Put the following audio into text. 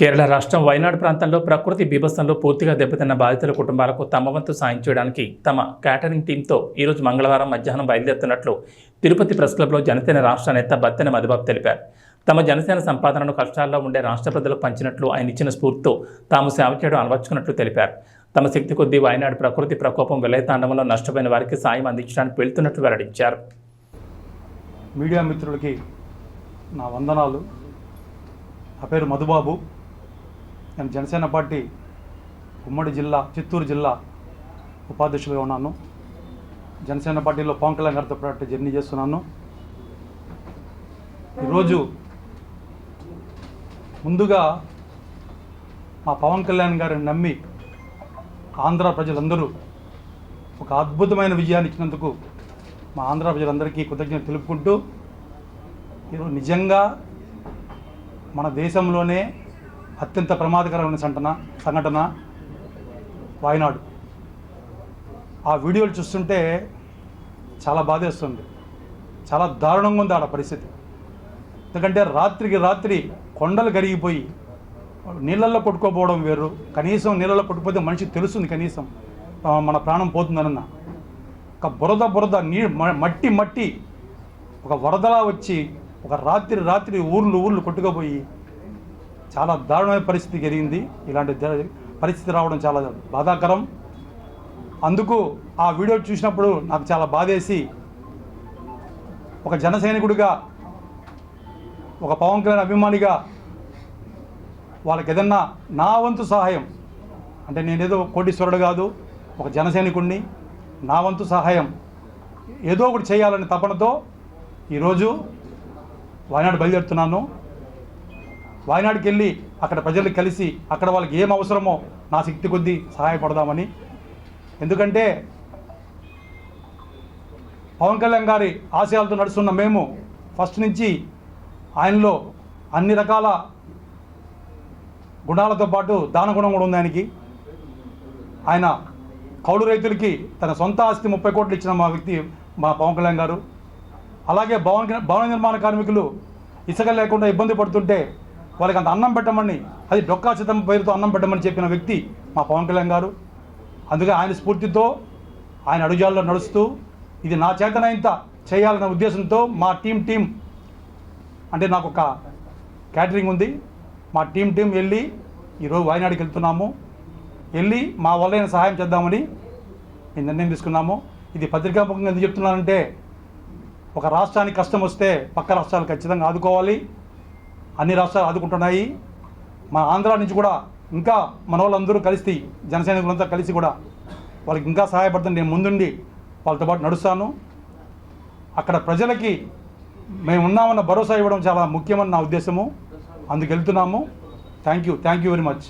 కేరళ రాష్ట్రం వయనాడు ప్రాంతంలో ప్రకృతి బీభత్సంలో పూర్తిగా దెబ్బతిన్న బాధితుల కుటుంబాలకు తమ వంతు సాయం చేయడానికి తమ క్యాటరింగ్ టీంతో ఈరోజు మంగళవారం మధ్యాహ్నం బయలుదేరుతున్నట్లు తిరుపతి ప్రెస్ క్లబ్లో జనసేన రాష్ట్ర నేత బత్తెన మధుబాబు తెలిపారు. తమ జనసేన సంపాదనను కష్టాల్లో ఉండే రాష్ట్ర ప్రజలకు పంచినట్లు ఆయన ఇచ్చిన స్ఫూర్తితో తాము సేవ చేయడం అలవర్చుకున్నట్లు తెలిపారు. తమ శక్తి కొద్దీ వయనాడు ప్రకృతి ప్రకోపం విలయతాండంలో నష్టపోయిన వారికి సాయం అందించడానికి వెళ్తున్నట్లు వెల్లడించారు. మీడియా మిత్రులకి నా వందనాలు. నా పేరు మధుబాబు. నేను జనసేన పార్టీ ఉమ్మడి జిల్లా చిత్తూరు జిల్లా ఉపాధ్యక్షులుగా ఉన్నాను. జనసేన పార్టీలో పవన్ కళ్యాణ్ గారితో పాటు జర్నీ చేస్తున్నాను. ఈరోజు ముందుగా మా పవన్ కళ్యాణ్ గారిని నమ్మి ఆంధ్ర ప్రజలందరూ ఒక అద్భుతమైన విజయాన్ని ఇచ్చినందుకు మా ఆంధ్ర ప్రజలందరికీ కృతజ్ఞత తెలుపుకుంటూ ఈరోజు నిజంగా మన దేశంలోనే అత్యంత ప్రమాదకరమైన సంటన సంఘటన వాయనాడు. ఆ వీడియోలు చూస్తుంటే చాలా బాధేస్తుంది. చాలా దారుణంగా ఉంది ఆడ పరిస్థితి. ఎందుకంటే రాత్రికి రాత్రి కొండలు కరిగిపోయి నీళ్ళల్లో కొట్టుకోపోవడం వేరు. కనీసం నీళ్ళల్లో కొట్టుకుపోతే మనిషి తెలుస్తుంది కనీసం మన ప్రాణం పోతుందనన్న. ఒక బురద బురద నీ మట్టి మట్టి ఒక వరదలా వచ్చి ఒక రాత్రి రాత్రి ఊర్లు ఊర్లు కొట్టుకుపోయి చాలా దారుణమైన పరిస్థితి జరిగింది. ఇలాంటి జ- పరిస్థితి రావడం చాలా బాధాకరం. అందుకు ఆ వీడియో చూసినప్పుడు నాకు చాలా బాధేసి ఒక జనసైనికుడిగా ఒక పవన్ కళ్యాణ్ అభిమానిగా వాళ్ళకి ఏదన్నా నా వంతు సహాయం అంటే నేనేదో కోటీశ్వరుడు కాదు ఒక జనసైనికుడిని నా వంతు సహాయం ఏదో ఒకటి చేయాలనే తపనతో ఈరోజు వయనాడు బయలుదేరుతున్నాను. వాయనాడికి వెళ్ళి అక్కడ ప్రజలు కలిసి అక్కడ వాళ్ళకి ఏం అవసరమో నా శక్తి కొద్దీ సహాయపడదామని. ఎందుకంటే పవన్ కళ్యాణ్ గారి ఆశయాలతో నడుస్తున్న మేము ఫస్ట్ నుంచి ఆయనలో అన్ని రకాల గుణాలతో పాటు దాన గుణం కూడా ఉంది ఆయనకి. ఆయన కౌలు రైతులకి తన సొంత ఆస్తి ముప్పై కోట్లు ఇచ్చిన మా వ్యక్తి మా పవన్ కళ్యాణ్ గారు. అలాగే భవన భవన నిర్మాణ కార్మికులు ఇసుక లేకుండా ఇబ్బంది పడుతుంటే వాళ్ళకి అంత అన్నం పెట్టమని అది డొక్కా చిత్తం పేరుతో అన్నం పెట్టమని చెప్పిన వ్యక్తి మా పవన్ కళ్యాణ్ గారు. అందుకే ఆయన స్ఫూర్తితో ఆయన అడుగుజాల్లో నడుస్తూ ఇది నా చేతనైంత చేయాలన్న ఉద్దేశంతో మా టీం టీం అంటే నాకు ఒక క్యాటరింగ్ ఉంది. మా టీం టీం వెళ్ళి ఈరోజు వాయనాడికి వెళ్తున్నాము. వెళ్ళి మా వల్ల సహాయం చేద్దామని మేము నిర్ణయం తీసుకున్నాము. ఇది పత్రికాముఖంగా ఎందుకు చెప్తున్నానంటే ఒక రాష్ట్రానికి కష్టం వస్తే పక్క రాష్ట్రాలు ఖచ్చితంగా ఆదుకోవాలి. అన్ని రాష్ట్రాలు ఆదుకుంటున్నాయి. మా ఆంధ్ర నుంచి కూడా ఇంకా మన వాళ్ళందరూ కలిసి జనసైనికులంతా కలిసి కూడా వాళ్ళకి ఇంకా సహాయపడుతుంది నేను ముందుండి వాళ్ళతో పాటు నడుస్తాను. అక్కడ ప్రజలకి మేము ఉన్నామన్న భరోసా ఇవ్వడం చాలా ముఖ్యమని నా ఉద్దేశము. అందుకు వెళ్తున్నాము. Thank you thank you very much